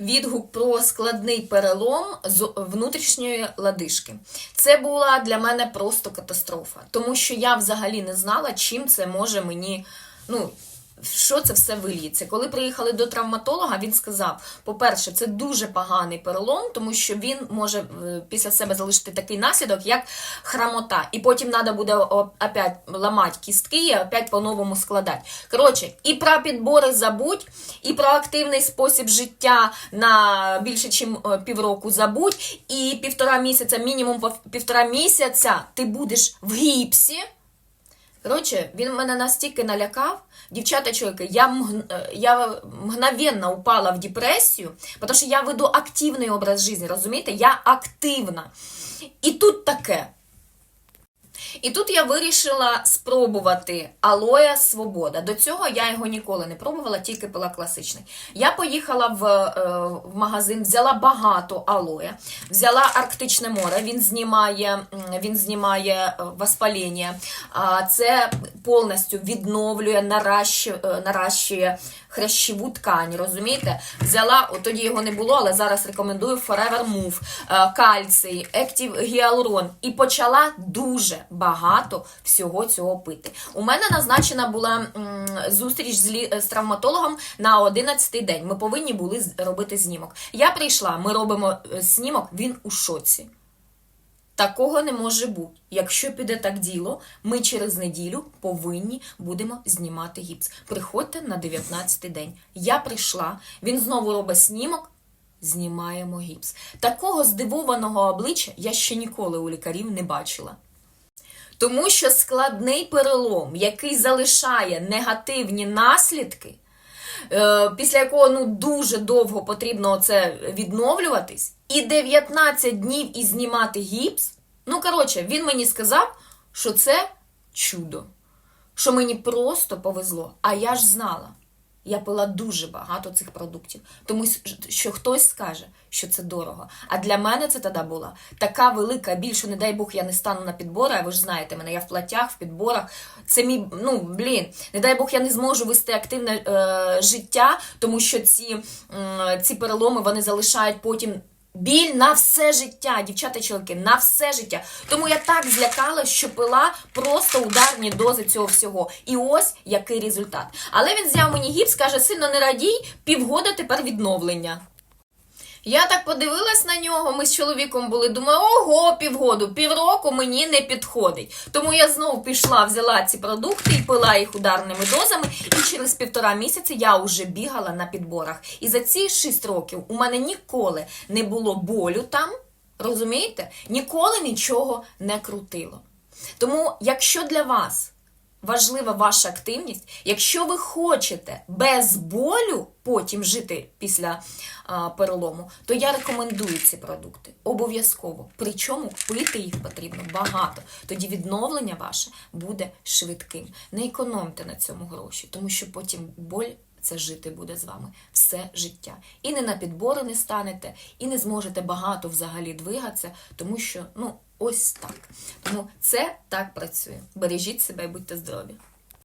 відгук про складний перелом з внутрішньої ладишки. Це була для мене просто катастрофа, тому що я взагалі не знала, чим це може мені. ну, що це все виліється? Коли приїхали до травматолога, він сказав: по-перше, це дуже поганий перелом, тому що він може е, після себе залишити такий наслідок, як храмота. І потім треба буде опять ламати кістки і опять по-новому складати. Коротше, і про підбори забудь, і про активний спосіб життя на більше, ніж півроку забудь, і півтора місяця, мінімум півтора місяця ти будеш в гіпсі. Коротше, він мене настільки налякав, дівчата чоловіки, я, е, я мгновенно упала в депресію, тому що я веду активний образ життя, розумієте? Я активна. І тут таке. І тут я вирішила спробувати алоя Свобода. До цього я його ніколи не пробувала, тільки пила класичний. Я поїхала в, е, в магазин, взяла багато алоя, взяла Арктичне море. Він знімає, він знімає е, воспалення. Це повністю відновлює, наращує, е, наращує хрящову ткань. Розумієте? Взяла, тоді його не було, але зараз рекомендую Forever Move, кальцій, Active Гіалурон. І почала дуже багато всього цього пити. У мене назначена була зустріч з, лі- з травматологом на 11-й день. Ми повинні були робити знімок. Я прийшла, ми робимо е, знімок, він у шоці. Такого не може бути. Якщо піде так діло, ми через неділю повинні будемо знімати гіпс. Приходьте на 19-й день. Я прийшла, він знову робить снімок, знімаємо гіпс. Такого здивованого обличчя я ще ніколи у лікарів не бачила. Тому що складний перелом, який залишає негативні наслідки, е, після якого ну дуже довго потрібно це відновлюватись, і 19 днів і знімати гіпс. Ну, коротше, він мені сказав, що це чудо, що мені просто повезло. А я ж знала. Я пила дуже багато цих продуктів, тому що хтось скаже, що це дорого. А для мене це тоді була така велика більше, не дай Бог я не стану на підбори. А ви ж знаєте мене, я в платях, в підборах. Це мій, ну блін, не дай Бог я не зможу вести активне е, життя, тому що ці, е, ці переломи вони залишають потім. Біль на все життя, дівчата чоловіки, на все життя. Тому я так злякала, що пила просто ударні дози цього всього. І ось який результат. Але він взяв мені гіпс, каже, сильно не радій, півгода тепер відновлення. Я так подивилась на нього, ми з чоловіком були, думаю, ого, півгоду, півроку мені не підходить. Тому я знову пішла, взяла ці продукти і пила їх ударними дозами. І через півтора місяці я вже бігала на підборах. І за ці шість років у мене ніколи не було болю там, розумієте? Ніколи нічого не крутило. Тому, якщо для вас важлива ваша активність. Якщо ви хочете без болю потім жити після а, перелому, то я рекомендую ці продукти обов'язково. Причому пити їх потрібно багато. Тоді відновлення ваше буде швидким. Не економте на цьому гроші, тому що потім боль. Це жити буде з вами все життя. І не на підбори не станете, і не зможете багато взагалі двигатися, тому що ну ось так. Тому це так працює. Бережіть себе і будьте здорові.